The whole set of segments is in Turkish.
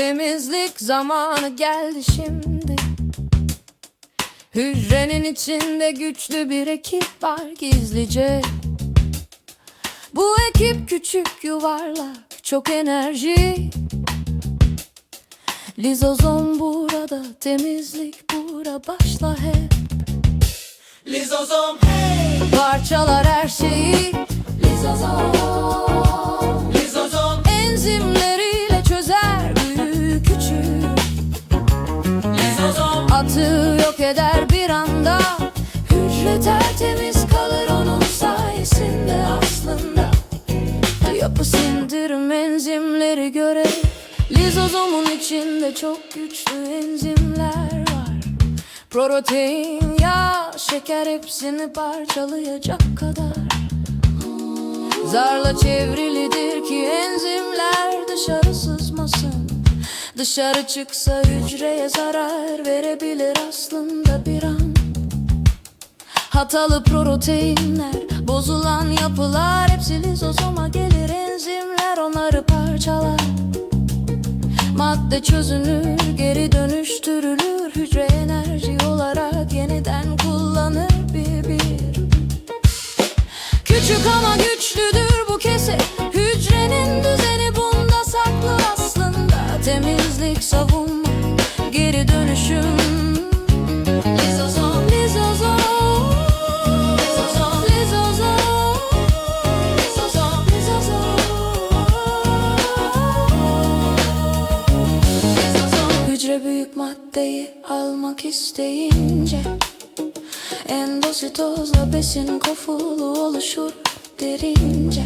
Temizlik zamanı geldi şimdi. Hücrenin içinde güçlü bir ekip var gizlice. Bu ekip küçük yuvarlak çok enerji. Lizozom burada temizlik bura başla hep. Lizozom hey! Parçalar her şeyi. Lizozom Atığı yok eder bir anda. Hücre tertemiz kalır onun sayesinde aslında. Yapı sindirim enzimleri göre. Lizozomun içinde çok güçlü enzimler var. Protein, yağ, şeker hepsini parçalayacak kadar. Zarla çevrilidir ki sızmasın Dışarı çıksa hücreye zarar verebilir aslında bir an. Hatalı proteinler, bozulan yapılar Hepsi lizozoma gelir enzimler onları parçalar. Madde çözünür, geri dönüştürülür Hücre enerji olarak yeniden kullanır bir bir. Küçük ama güçlüdür geri dönüşüm. Lizozom, lizozom Lizozom, lizozom Lizozom, lizozom Hücre büyük maddeyi almak isteyince Endositozla besin kofulu oluşur derince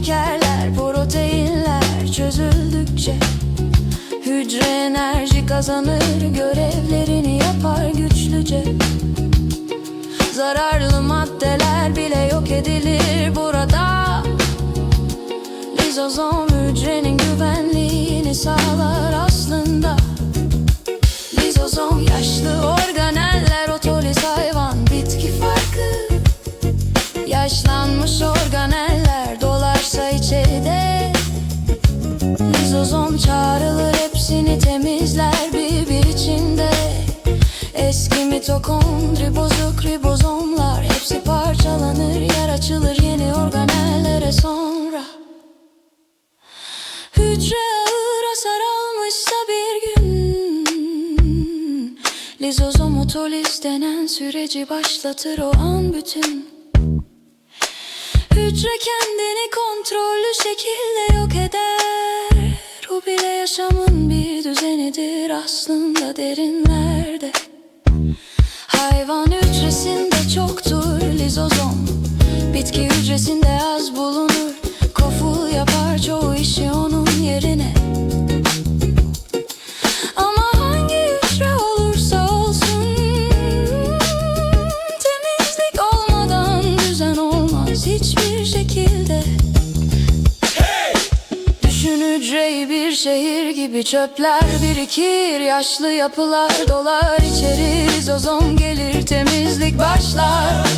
şekerler, proteinler çözüldükçe Hücre enerji kazanır Görevlerini yapar güçlüce. Zararlı maddeler bile yok edilir burada Lizozom çağrılır hepsini temizler bir bir içinde. Eski mitokondri bozuk ribozomlar Hepsi parçalanır yer açılır yeni organellere sonra. Hücre ağır hasar almışsa bir gün Lizozom otoliz denen süreci başlatır o an bütün. Hücre kendini kontrollü şekilde yok eder O bile yaşamın bir düzenidir aslında derinlerde. Hayvan hücresinde çoktur lizozom. Bitki hücresinde az hücreyi bir şehir gibi çöpler birikir Yaşlı yapılar dolar içeri Lizozom gelir temizlik başlar